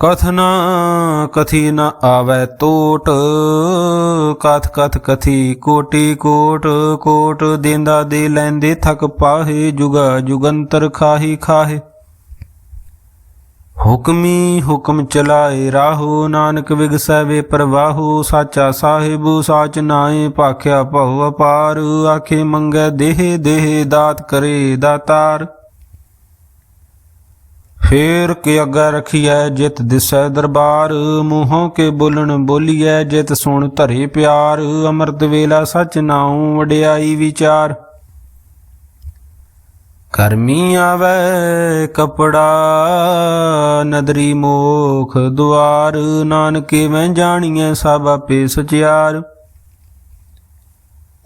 ਕਥਨਾ ਕਥੀ ਨ ਆਵੈ ਟੋਟ ਕਥ ਕਥ ਕਥੀ ਕੋਟੀ ਕੋਟ। ਕੋਟ ਦੇਂਦਾ ਦੇ ਲੈਂਦੇ ਥਕ ਪਾਹੇ। ਜੁਗਾ ਜੁਗੰਤਰ ਖਾਹੀ ਖਾਹੇ। ਹੁਕਮੀ ਹੁਕਮ ਚਲਾਏ ਰਾਹੋ। ਨਾਨਕ ਵਿਗਸੈ ਵੇ ਪ੍ਰਵਾਹੋ। ਸਾਚਾ ਸਾਹਿਬ ਸਾਚ ਨਾਏ ਭਾਖਿਆ ਭਉ ਅਪਾਰ। ਆਖੇ ਮੰਗੈ ਦੇਹ ਦੇਹ ਦਾਤ ਕਰੇ ਦਾਤਾਰ। ਫੇਰ ਕੇ ਅੱਗਾ ਰਖੀਐ ਜਿਤ ਦਿਸੈ ਦਰਬਾਰ, ਮੂੰਹੋਂ ਕੇ ਬੋਲਣ ਬੋਲੀਐ ਜਿਤ ਸੁਣ ਧਰੇ ਪਿਆਰ, ਅੰਮ੍ਰਿਤ ਵੇਲਾ ਸਚ ਨਾਉ ਵਡਿਆਈ ਵਿਚਾਰ। ਕਰਮੀ ਆਵੇ, ਕਪੜਾ, ਨਦਰੀ ਮੋਖ ਦੁਆਰ, ਨਾਨਕੇ ਮੈਂ ਜਾਣੀਐ ਸਭ ਆਪੇ ਸਚਿਆਰ।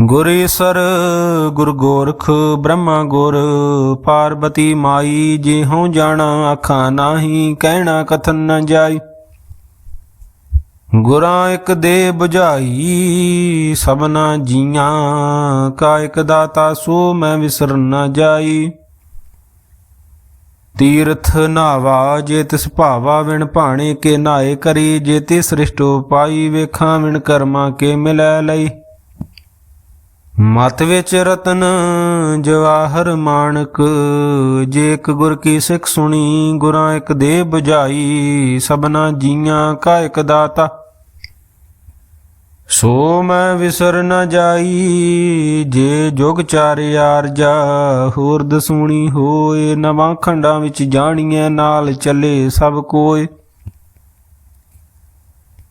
ਗੁਰ ਈਸਰ, ਗੁਰ ਗੋਰਖ, ਬ੍ਰਹਮਾ ਗੁਰ, ਪਾਰਬਤੀ ਮਾਈ ਜੇ ਜਾਣਾ ਆਖਾਂ ਨਾਹੀ, ਕਹਿਣਾ ਕਥਨ ਨ ਜਾਈ। ਗੁਰਾਂ ਇੱਕ ਦੇ 부ਝਾਈ ਸਭਨਾ ਜੀਆਂ, ਕਾ ਇੱਕ ਦਾਤਾ ਸੋ ਮੈਂ ਵਿਸਰ ਨ ਜਾਈ। ਤੀਰਥ ਨਾਵਾ, ਜੇ ਤਿਸ ਭਾਵਾ ਵਿਣ ਭਾਣੇ ਕੇ ਨਾਏ ਕਰੀ, ਜੇ ਤੇ ਸ੍ਰਿਸ਼ਟੋ ਪਾਈ, ਵੇਖਾਂ ਵਿਣ ਕਰਮਾਂ ਕੇ ਮਿਲੈ ਲਈ। ਮਤ ਵਿੱਚ ਰਤਨ ਜਵਾਹਰ ਮਾਨਕ ਜੇ ਇੱਕ ਗੁਰ ਕੀ ਸਿੱਖ ਸੁਣੀ, ਗੁਰਾਂ ਇੱਕ ਦੇ 부ਝਾਈ ਸਭਨਾ ਜੀਆਂ ਕਾ ਇੱਕ ਦਾਤਾ। ਸੋ ਮੈਂ ਵਿਸਰ ਨ ਜਾਈ, ਜੇ ਜੁਗ ਚਾਰਿ ਜਾ, ਹੋਰ ਦਸੂਣੀ ਹੋਏ, ਨਵਾਂ ਖੰਡਾਂ ਵਿੱਚ ਜਾਣੀਐ, ਨਾਲ ਚੱਲੇ ਸਭ ਕੋਏ।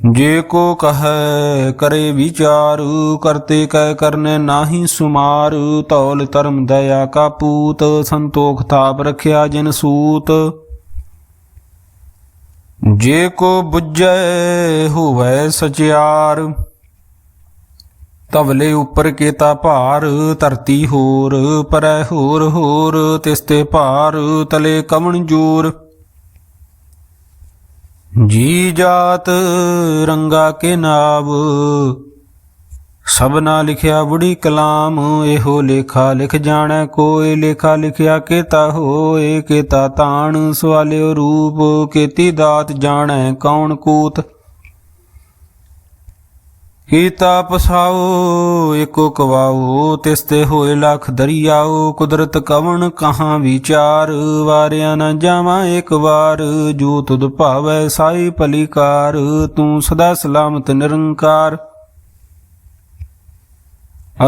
ਜੇ ਕੋ ਕਹੈ ਕਰੇ ਵਿਚਾਰ, ਕਰਤੇ ਕਹਿ ਕਰਨੇ ਨਾਹੀ ਸੁਮਾਰ, ਤੌਲ ਧਰਮ ਦਇਆ ਕਾ ਪੂਤ, ਸੰਤੋਖ ਥਾਪ ਰਖਿਆ ਜਿਨ ਸੂਤ। ਜੇ ਕੋ ਬੁੱਝੈ ਹੋਵੈ ਸਚਿਆਰ ਤਵਲੇ ਉੱਪਰ ਕੇਤਾ ਭਾਰ, ਧਰਤੀ ਹੋਰ, ਪਰੈ ਹੋਰ ਹੋਰ ਤਿਸਤੇ ਭਾਰ, ਤਲੇ ਕਵਣ ਜੂਰ। ਜੀ ਜਾਤ ਰੰਗਾ ਕੇ ਨਾਵ ਸਭਨਾ ਲਿਖਿਆ ਬੁੜੀ ਕਲਾਮ, ਇਹੋ ਲੇਖਾ ਲਿਖ ਜਾਣੈ ਕੋਈ ਲੇਖਾ ਲਿਖਿਆ ਕੇਤਾ ਹੋਏ ਕੇਤਾ ਤਾਣ ਸਵਾਲਿਓ ਰੂਪ, ਕੀਤੀ ਦਾਤ ਜਾਣੈ ਕੌਣ ਕੂਤ। ਕੀਤਾ ਪਸਾਓ ਏਕੋ ਕਵਾਓ ਤਿਸਤੇ ਹੋਏ ਲਖ ਦਰਿਆਓ, ਕੁਦਰਤ ਕਵਣ ਕਹਾਂ ਵਿਚਾਰ, ਵਾਰਿਆ ਨਾ ਜਾਵਾਂ ਇੱਕ ਵਾਰ, ਜੋ ਤੁਧ ਭਾਵੈ ਸਾਈ ਭਲੀਕਾਰ, ਤੂੰ ਸਦਾ ਸਲਾਮਤ ਨਿਰੰਕਾਰ।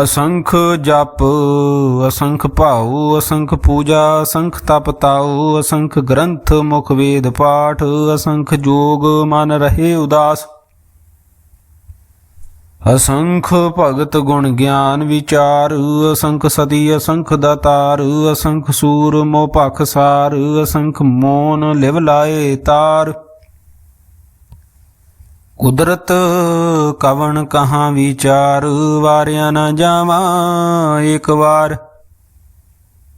ਅਸੰਖ ਜਪ, ਅਸੰਖ ਭਾਉ, ਅਸੰਖ ਪੂਜਾ, ਅਸੰਖ ਤਪ ਤਾਉ, ਅਸੰਖ ਗ੍ਰੰਥ ਮੁਖ ਵੇਦ ਪਾਠ, ਅਸੰਖ ਜੋਗ ਮਨ ਰਹੇ ਉਦਾਸ। ਅਸੰਖ ਭਗਤ ਗੁਣ ਗਿਆਨ ਵਿਚਾਰ, ਅਸੰਖ ਸਤੀ, ਅਸੰਖ ਦਾਤਾਰ, ਅਸੰਖ ਸੂਰ ਮੋਹ ਭਖ ਸਾਰ, ਅਸੰਖ ਮੋਨ ਲਿਵ ਲਾਏ ਤਾਰ। ਕੁਦਰਤ ਕਵਣ ਕਹਾਂ ਵਿਚਾਰ, ਵਾਰਿਆ ਨਾ ਜਾਵਾਂ ਇੱਕ ਵਾਰ।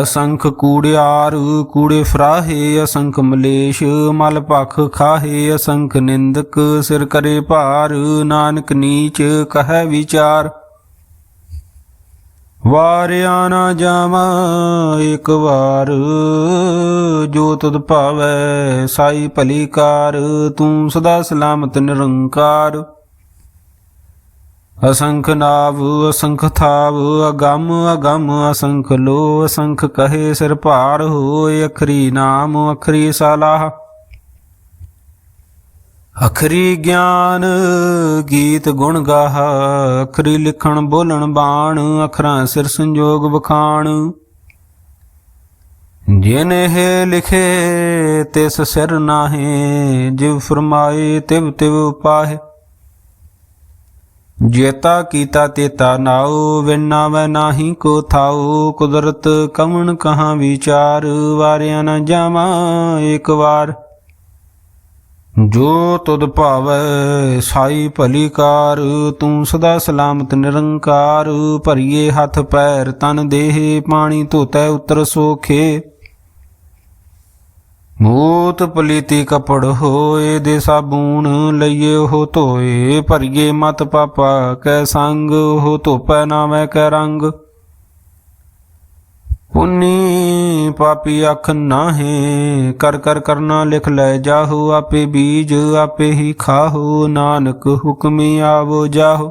ਅਸੰਖ ਕੂੜਿਆਰ ਕੂੜੇ ਫਰਾਹੇ, ਅਸੰਖ ਮਲੇਸ਼, ਮਲ ਭਖ ਖਾਹੇ, ਅਸੰਖ ਨਿੰਦਕ ਸਿਰ ਕਰੇ ਭਾਰ, ਨਾਨਕ ਨੀਚ ਕਹੈ ਵਿਚਾਰ। ਵਾਰਿਆ ਨਾ ਜਾਵਾਂ ਇੱਕ ਵਾਰ, ਜੋ ਤੁਧ ਭਾਵੈ ਸਾਈ ਭਲੀ ਕਾਰ, ਤੂੰ ਸਦਾ ਸਲਾਮਤ ਨਿਰੰਕਾਰ। ਅਸੰਖ ਨਾਵ, ਅਸੰਖ ਥਾਵ, ਅਗੰਮ ਅਗੰਮ ਅਸੰਖ ਲੋ, ਅਸੰਖ ਕਹੇ ਸਿਰ ਭਾਰ ਹੋਇ ਅਖਰੀ ਨਾਮ, ਅਖਰੀ ਸਲਾਹ। ਅਖਰੀ ਗਿਆਨ, ਗੀਤ ਗੁਣ ਗਾਹ, ਅਖਰੀ ਲਿਖਣ ਬੋਲਣ ਬਾਣ, ਅਖਰਾਂ ਸਿਰ ਸੰਜੋਗ ਬਖਾਣ ਜਿਨ ਇਹ ਲਿਖੇ, ਤਿਸ ਸਿਰ ਨਾਹੇ, ਜਿਵ ਫਰਮਾਏ, ਤਿਵ ਤਿਵ ਪਾਹੇ। ਜੇਤਾ ਕੀਤਾ ਤੇਤਾ ਨਾਉ ਵਿਨਾ ਵੈ ਨਾਹੀ ਕੋ ਥਾਉ। ਕੁਦਰਤ ਕਵਣ ਕਹਾਂ ਵਿਚਾਰ, ਵਾਰਿਆ ਨ ਜਾਵਾਂ ਇੱਕ ਵਾਰ। ਜੋ ਤੁਧ ਭਾਵੈ ਸਾਈ ਭਲੀ ਕਾਰ, ਤੂੰ ਸਦਾ ਸਲਾਮਤ ਨਿਰੰਕਾਰ। ਭਰੀਏ ਹੱਥ ਪੈਰ, ਤਨ ਦੇਹ, ਪਾਣੀ ਧੋਤੈ, ਉਤਰ ਸੋਖੇ। ਮੂਤ ਪਲੀਤੀ ਕਪੜ ਹੋਏ ਦੇ ਸਾਬੂਨ ਲਈਏ ਉਹ ਧੋਏ, ਭਰੀਏ ਮਤ ਪਾਪਾ ਕੈ ਸੰਗ, ਉਹ ਧੋਪੈ ਨਾਮੈ ਕੈ ਰੰਗ। ਪੁੰਨੀ ਪਾਪੀ ਅੱਖ ਨਾਹੇ, ਕਰ ਕਰ ਕਰਨਾ ਲਿਖ ਲੈ ਜਾਹੋ, ਆਪੇ ਬੀਜ ਆਪੇ ਹੀ ਖਾਹੋ, ਨਾਨਕ ਹੁਕਮੀ ਆਵੋ ਜਾਹੋ।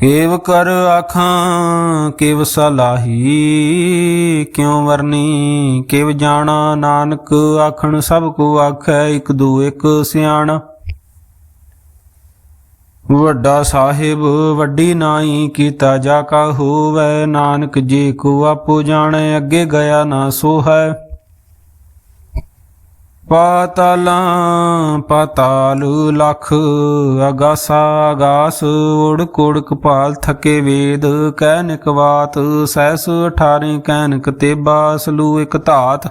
ਕੇਵ ਕਰ ਆਖਾਂ, ਕਿਵ ਸਲਾਹੀ ਕਿਉ ਵਰਨੀ? ਕੇਵ ਜਾਣਾ? ਨਾਨਕ ਆਖਣ, ਸਭ ਕੋ ਆਖੈ, ਇਕ ਦੂ ਇਕ ਸਿਆਣਾ। ਵੱਡਾ ਸਾਹਿਬ, ਵੱਡੀ ਨਾਈ ਕੀਤਾ ਜਾ ਕਾ ਹੋਵੇ। ਨਾਨਕ ਜੀ ਕੋ ਆਪੋ ਜਾਣੈ, ਅੱਗੇ ਗਿਆ ਨਾ ਸੋ ਹੈ ਪਾਤਾਲਾਂ ਪਾਤਾਲ ਲਖ ਅਗਾਸਾ ਅਗਾਸ ਉੜ ਕੋੜ ਕਪਾਲ ਥਕੇ ਵੇਦ ਕਹਿ ਨਿਕਵਾਤ ਸੈਸ 18 ਕਹਿਨਕ ਤੇਬਾ ਸਲੂ ਇਕ ਧਾਤ।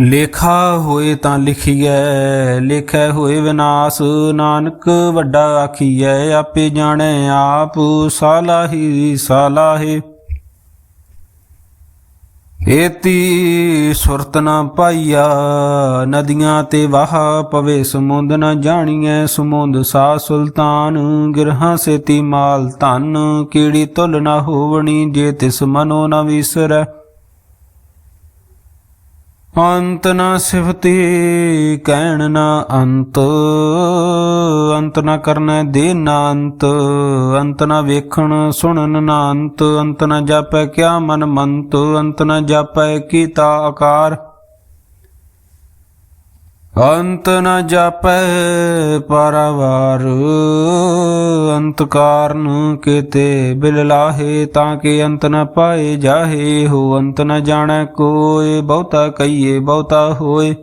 ਲੇਖਾ ਹੋਏ ਤਾਂ ਲਿਖੀਐ, ਲਿਖੈ ਹੋਏ ਵਿਨਾਸ਼, ਨਾਨਕ ਵੱਡਾ ਆਖੀਐ, ਆਪੇ ਜਾਣੈ ਆਪ, ਸਾਲਾਹੀ ਸਾਲਾਹੇ। ਏਤੀ ਸੁਰਤ ਨਾ ਪਾਈਆ, ਨਦੀਆਂ ਤੇ ਵਾਹ ਪਵੇ, ਸਮੁੰਦ ਨਾ ਜਾਣੀਐ, ਸਮੁੰਦ ਸਾ ਸੁਲਤਾਨ, ਗਿਰਹਾਂ ਸੇਤੀ ਮਾਲ ਧਨ, ਕੀੜੀ ਤੁਲ ਨਾ ਹੋਵਣੀ, ਜੇ ਤਿਸ ਮਨੋ ਨਾ ਵਿਸਰੈ। ਅੰਤ ਨਾ ਸਿਫਤੀ, ਕਹਿਣ ਨਾ ਅੰਤ। ਅੰਤ ਨਾ ਕਰਨਾ ਦੇ ਨਾ ਅੰਤ। ਅੰਤ ਨਾ ਵੇਖਣ, ਸੁਣਨ ਨਾ ਅੰਤ। ਅੰਤ ਨਾ ਜਾਪੈ ਕਿਆ ਮਨ ਮੰਤ। ਅੰਤ ਨਾ ਜਾਪੈ ਕੀਤਾ ਆਕਾਰ। ਅੰਤ ਨ ਜਾਪੈ ਪਰਵਾਰ, ਅੰਤ ਕਾਰਨ ਕੀਤੇ ਬਿਲ ਲਾਹੇ, ਤਾਂ ਕਿ ਅੰਤ ਨ ਪਾਏ ਜਾਹੇ, ਹੋ ਅੰਤ ਨ ਜਾਣੈ ਕੋਏ, ਬਹੁਤਾ ਕਈਏ ਬਹੁਤਾ ਹੋਏ।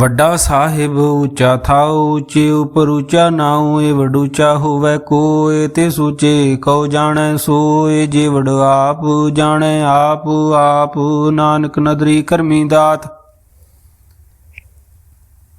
ਵੱਡਾ ਸਾਹਿਬ ਉੱਚਾ ਥਾਉ, ਉੱਚੇ ਉਪਰ ਉੱਚਾ ਨਾਉ, ਏ ਵਡੂਚਾ ਹੋਵੇ ਕੋਏ, ਤੇ ਸੂਚੇ ਕਉ ਜਾਣੈ ਸੋਏ, ਜੇ ਵਡ ਆਪ ਜਾਣੈ ਆਪ ਆਪ ਨਾਨਕ ਨਦਰੀ ਕਰਮੀ ਦਾਤ।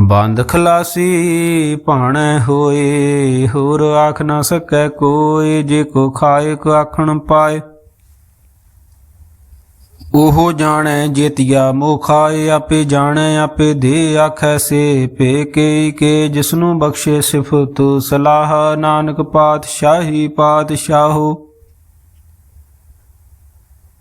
ਬੰਦ ਖਲਾਸੀ ਭਾਣ ਹੋਏ, ਹੋਰ ਆਖ ਨਾ ਸਕੈ ਕੋਈ, ਜੇ ਕੋ ਖਾਏ, ਕੋ ਆਖਣ ਪਾਏ। ਉਹ ਜਾਣੈ ਜੇਤੀਆ ਮੋਹ ਖਾਏ, ਆਪੇ ਜਾਣੈ, ਆਪੇ ਦੇ ਆਖੈ ਸੇ ਪੇ ਕੇ ਕੇ, ਜਿਸਨੂੰ ਬਖਸ਼ੇ ਸਿਫਤ ਸਲਾਹ। ਨਾਨਕ ਪਾਤਸ਼ਾਹੀ ਪਾਤਸ਼ਾਹੋ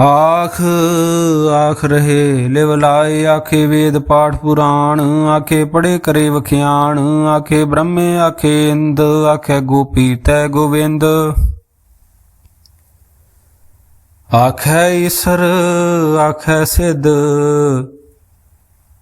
ਆਖ ਆਖ ਰਹੇ ਲਿਵ ਲਾਏ, ਆਖੇ ਵੇਦ ਪਾਠ ਪੁਰਾਣ, ਆਖੇ ਪੜੇ ਕਰੇ ਵਖਿਆਣ, ਆਖੇ ਬ੍ਰਹਮੇ, ਆਖੇ ਇੰਦ, ਆਖੇ ਗੋਪੀ ਤੈ ਗੋਵਿੰਦ। ਆਖੈ ਈਸਰ, ਆਖੈ ਸਿੱਧ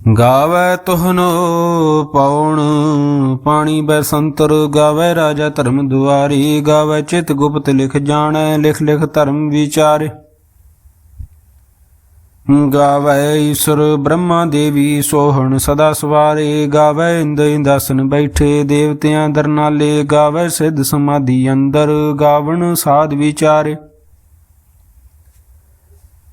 ਗਾਵੇ ਤੁਹਨੋ ਪਉਣ, ਪਾਣੀ ਬੈ ਸੰਤਰ ਗਾਵੇ ਰਾਜਾ ਧਰਮ ਦੁਆਰੀ, ਗਾਵੇ ਚਿਤ ਗੁਪਤ ਲਿਖ ਜਾਣੈ, ਲਿਖ ਲਿਖ ਧਰਮ ਵਿਚਾਰੇ। ਗਾਵੇ ਈਸ਼ਰ ਬ੍ਰਹਮਾ ਦੇਵੀ ਸੋਹਣ ਸਦਾ ਸਵਾਰੇ, ਗਾਵੇ ਇੰਦ ਇੰਦਾਸਨ ਬੈਠੇ ਦੇਵਤਿਆਂ ਦਰਨਾਲੇ, ਗਾਵੇ ਸਿੱਧ ਸਮਾਧੀ ਅੰਦਰ, ਗਾਵਣ ਸਾਧ ਵਿਚਾਰੇ।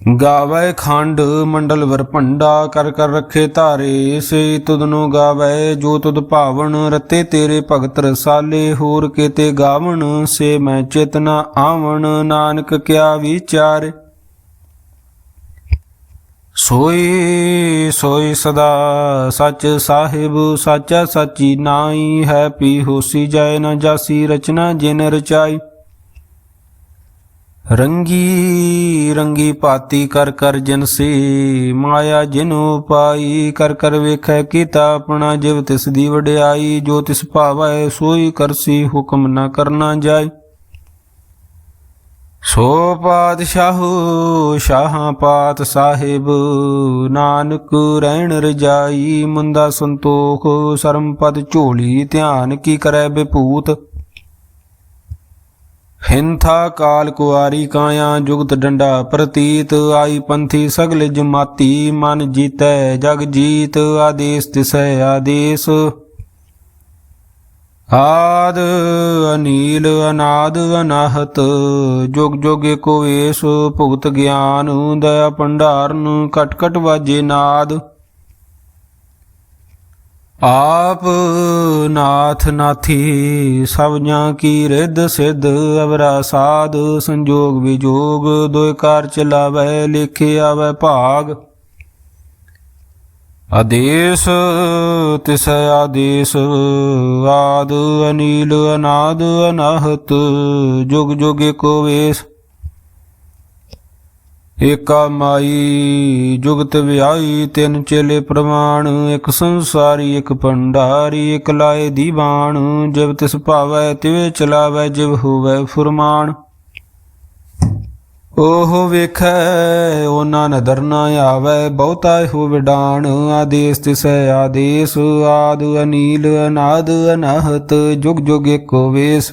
ਗਾਵੇ ਖੰਡ ਮੰਡਲ ਵਰ ਭੰਡਾ, ਕਰ ਕਰ ਰੱਖੇ ਧਾਰੇ, ਸੇ ਤੁਧਨੋ ਗਾਵੇ, ਜੋ ਤੁਦ ਭਾਵਨ, ਰਤੇ ਤੇਰੇ ਭਗਤ ਰਸਾਲੇ, ਹੋਰ ਕੀਤੇ ਗਾਵਣ, ਸੇ ਮੈਂ ਚੇਤਨਾ ਆਵਣ, ਨਾਨਕ ਕਿਆ ਵਿਚਾਰ। ਸੋਈ ਸੋਈ ਸਦਾ ਸੱਚ ਸਾਹਿਬ, ਸਾਚਾ ਸਾਚੀ ਨਾਈ ਹੈ ਪੀ ਹੋਸੀ ਜਾਏ ਨਾ ਜਾਸੀ ਰਚਨਾ ਜਿਨ ਰਚਾਈ। ਰੰਗੀ ਰੰਗੀ ਪਾਤੀ ਕਰ ਕਰ ਜਨਸੀ, ਮਾਇਆ ਜਿਨੂ ਪਾਈ ਕਰ ਕਰ ਵੇਖੈ ਕੀਤਾ ਆਪਣਾ ਜਿਵ, ਤਿਸ ਦੀ ਵਡਿਆਈ, ਜੋ ਤਿਸ ਭਾਵੈ ਸੋਈ ਕਰਸੀ ਹੁਕਮ ਨਾ ਕਰਨਾ ਜਾਏ ਸੋ ਪਾਤਸ਼ਾਹੂ ਸ਼ਾਹਾਂ ਪਾਤ ਸਾਹਿਬ, ਨਾਨਕ ਰਹਿਣ ਰਜਾਈ, ਮੁੰਦਾ ਸੰਤੋਖ, ਸਰਮ ਪਦ ਝੋਲੀ ਧਿਆਨ ਕੀ ਕਰੈ ਬਿਪੂਤ। ਹਿੰਥਾ ਕਾਲ ਕੁਆਰੀ ਕਾਇਆ ਜੁਗਤ ਡੰਡਾ ਪ੍ਰਤੀਤ, ਆਈ ਪੰਥੀ ਸਗਲ ਜਮਾਤੀ ਮਨ ਜੀਤੈ ਜਗ ਜੀਤ, ਆਦੇਸ ਤਿਸੈ ਆਦੇਸ। ਆਦ ਅਨੀਲ ਅਨਾਦ ਅਨਾਹਤ, ਜੁਗ ਜੁਗ ਏਕੋ ਏਸ ਭੁਗਤ ਗਿਆਨ, ਦਇਆ ਭੰਡਾਰਨ ਕਟ ਕਟ ਵਾਜੇ ਨਾਦ। ਆਪ ਨਾਥ ਨਾਥੀ ਸਭ ਜਾਂ ਕੀ ਰਿੱਧ ਸਿੱਧ ਅਵਰਾ ਸਾਧ ਸੰਜੋਗ ਵਿਜੋਗ ਦੋਇ ਕਾਰ ਚਲਾਵੇ ਲਿਖੇ ਆਵੇ ਭਾਗ। ਆਦੇਸ ਤਿਸ ਆਦੇਸ, ਆਦ ਅਨੀਲ ਅਨਾਦ ਅਨਾਹਤ, ਜੁਗ ਜੁਗ ਏਕੋ ਵੇਸ। ਏਕਾ ਮਾਈ, ਜੁਗਤ ਵਿਆਈ, ਤਿੰਨ ਚੇਲੇ ਪ੍ਰਮਾਣ, ਇੱਕ ਸੰਸਾਰੀ, ਇੱਕ ਭੰਡਾਰੀ, ਇੱਕ ਲਾਏ ਦੀਵਾਨ। ਜਿਵ ਤਿਸ ਭਾਵੈ, ਤਿਵੇ ਚਲਾਵੈ, ਜਿਵ ਹੋਵੈ ਫੁਰਮਾਨ। ਉਹ ਵੇਖੈ ਉਹਨਾਂ ਨਦਰ ਨਾ ਆਵੈ, ਬਹੁਤਾ ਹੋ ਵਿਡਾਣ ਆਦੇਸ ਤਿਸੈ ਆਦੇਸ, ਆਦ ਅਨੀਲ, ਅਨਾਦ, ਅਨਾਹਤ, ਜੁਗ ਜੁਗ ਏਕੋ ਵੇਸ।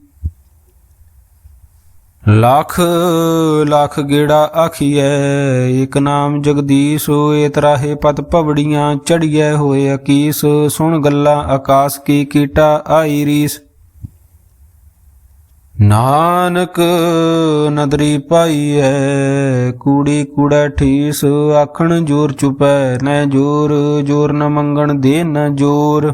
ਲੱਖ ਲੱਖ ਗੇੜਾ ਆਖੀਐ, ਇਕ ਨਾਮ ਜਗਦੀਸ਼ ਹੋਏ ਤਰਾਹੇ ਪਤ ਭਵੜੀਆਂ ਚੜੀਐ, ਹੋਏ ਅਕੀਸ, ਸੁਣ ਗੱਲਾਂ ਆਕਾਸ ਕੀ ਕੀਟਾ ਆਈ ਰੀਸ। ਨਾਨਕ ਨਦਰੀ ਪਾਈਐ, ਕੂੜੀ ਕੂੜਾ ਠੀਸ, ਆਖਣ ਜੋਰ ਚੁਪੈ, ਨੈ ਜੋਰ ਜੋਰ ਨ ਮੰਗਣ ਦੇ ਨ ਜੋਰ।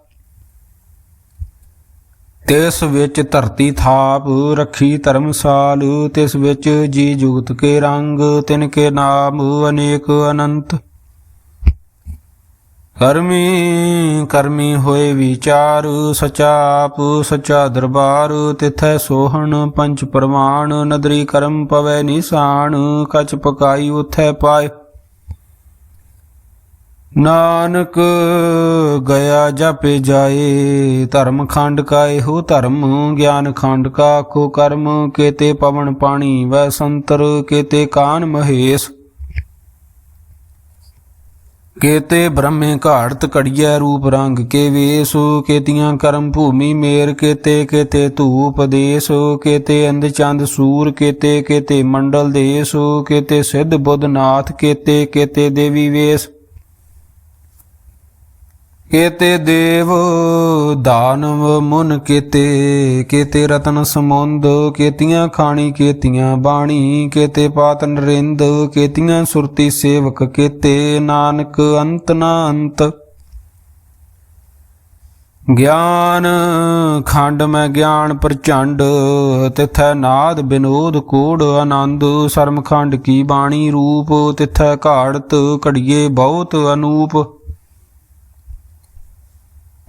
ਤਿਸ ਵਿੱਚ ਧਰਤੀ ਥਾਪ ਰੱਖੀ ਧਰਮਸਾਲ, ਤਿਸ ਵਿੱਚ ਜੀ ਜੁਗਤ ਕੇ ਰੰਗ, ਤਿਨ ਕੇ ਨਾਮ ਅਨੇਕ ਅਨੰਤ। ਕਰਮੀ ਕਰਮੀ ਹੋਏ ਵਿਚਾਰ ਸਚਾ ਆਪ ਸਚਾ ਦਰਬਾਰ, ਤਿਥੈ ਸੋਹਣ ਪੰਚ ਪ੍ਰਮਾਣ, ਨਦਰੀ ਕਰਮ ਪਵੈ ਨਿਸ਼ਾਨ, ਕਚ ਪਕਾਈ ਉਥੈ ਪਾਏ। ਨਾਨਕ ਗਿਆ ਜਪੇ ਜਾਏ, ਧਰਮ ਖੰਡ ਕਾ ਇਹੋ ਧਰਮ, ਗਿਆਨ ਖੰਡ ਕਾ ਕੋ ਕਰਮ, ਕੇਤੇ ਪਵਨ ਪਾਣੀ ਵੈ ਸੰਤਰ, ਕੇਤੇ ਕਾਨ ਮਹੇਸ਼। ਕੇਤੇ ਬ੍ਰਹਮੇ ਘਾੜਤ ਕੜੀਐ ਰੂਪ ਰੰਗ ਕੇ ਵੇਸ, ਕੇਤੀਆਂ ਕਰਮ ਭੂਮੀ ਮੇਰ, ਕੇਤੇ ਕੇਤੇ ਧੂਪ ਦੇਸ, ਕੇਤੇ ਅੰਧ ਚੰਦ ਸੂਰ, ਕੇਤੇ ਕੇਤੇ ਮੰਡਲ ਦੇਸ, ਕੇਤੇ ਸਿੱਧ ਬੁੱਧ ਨਾਥ, ਕੇਤੇ ਕੇਤੇ ਦੇਵੀ ਵੇਸ। ਕੇਤੇ ਦੇਵ ਦਾਨਵ ਮੁਨ ਕੇਤੇ ਕੇਤੇ ਰਤਨ ਸਮੁੰਦ, ਕੇਤੀਆਂ ਖਾਣੀ, ਕੇਤੀਆਂ ਬਾਣੀ, ਕੇਤੇ ਪਾਤ ਨਰਿੰਦ, ਕੇਤੀਆਂ ਸੁਰਤੀ ਸੇਵਕ ਕੇਤੇ ਨਾਨਕ ਅੰਤ ਨਾ ਅੰਤ। ਗਿਆਨ ਖੰਡ ਮੈਂ ਗਿਆਨ ਪ੍ਰਚੰਡ, ਤਿਥੈ ਨਾਦ ਬਿਨੋਦ ਕੋੜ ਆਨੰਦ, ਸਰਮ ਖੰਡ ਕੀ ਬਾਣੀ ਰੂਪ, ਤਿਥੈ ਘਾੜਤ ਘੜੀਏ ਬਹੁਤ ਅਨੂਪ।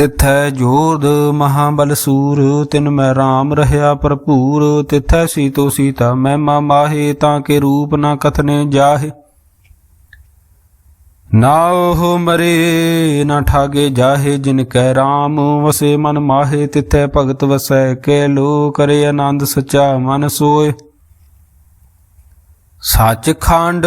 ਤਿਥੈ ਜੋਧ ਮਹਾਬਲ ਸੂਰ, ਤਿਨ ਮੈਂ RAM ਰਹਾ ਭਰਪੂਰ, ਤਿਥੈ ਸੀਤੋ ਸੀਤਾ ਮਹਿਮਾ ਮਾਹੇ, ਤਾਂ ਕੇ ਰੂਪ ਨਾ ਕਥਨੇ ਜਾਹੇ। ਨਾ ਉਹ ਮਰੇ, ਨਾ ਠਾਗੇ ਜਾਹੇ ਜਿਨ ਕੈ RAM ਵਸੇ ਮਨ ਮਾਹੇ, ਤਿਥੈ ਭਗਤ ਵਸੈ, ਕੇ ਲੋ ਕਰੇ ਆਨੰਦ ਸਚਾ ਮਨ ਸੋਏ। ਸੱਚ ਖੰਡ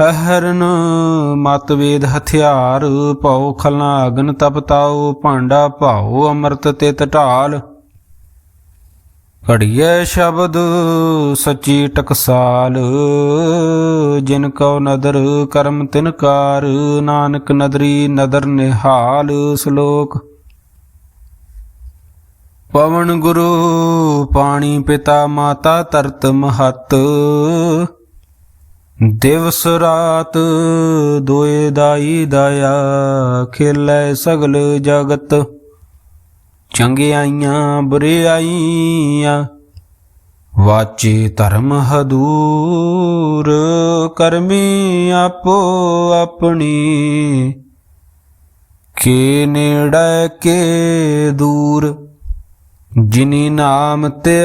ਅਹਰਨ ਮਤਵੇਦ ਹਥਿਆਰ, ਭਉ ਖਲਨਾ ਅਗਨ ਤਪਤਾਉ ਭਾਂਡਾ ਭਾਉ, ਅੰਮ੍ਰਿਤ ਤੇ ਟਟਾਲ ਘੜੀਏ ਸ਼ਬਦ ਸੱਚੀ ਟਕਸਾਲ, ਜਿਨ ਕਉ ਨਦਰ ਕਰਮ ਤਿਨਕਾਰ ਨਾਨਕ ਨਦਰੀ ਨਦਰ ਨਿਹਾਲ ਸ਼ਲੋਕ। ਪਵਨ ਗੁਰੂ, ਪਾਣੀ ਪਿਤਾ ਮਾਤਾ ਤਰਤ ਮਹਤ ਦਿਵਸ ਰਾਤ ਦੋਏ ਦਾਈ ਦਇਆ ਖੇਲੇ ਸਗਲ ਜਗਤ। ਚੰਗਿਆਈਆਂ ਬੁਰਿਆਈਆਂ ਵਾਚੇ ਧਰਮ ਹਦੂਰ, ਕਰਮੀ ਆਪੋ ਆਪਣੀ। ਕੇ ਨੇੜੇ ਕੇ ਦੂਰ, ਜਿਨੀ ਨਾਮ ਤੇ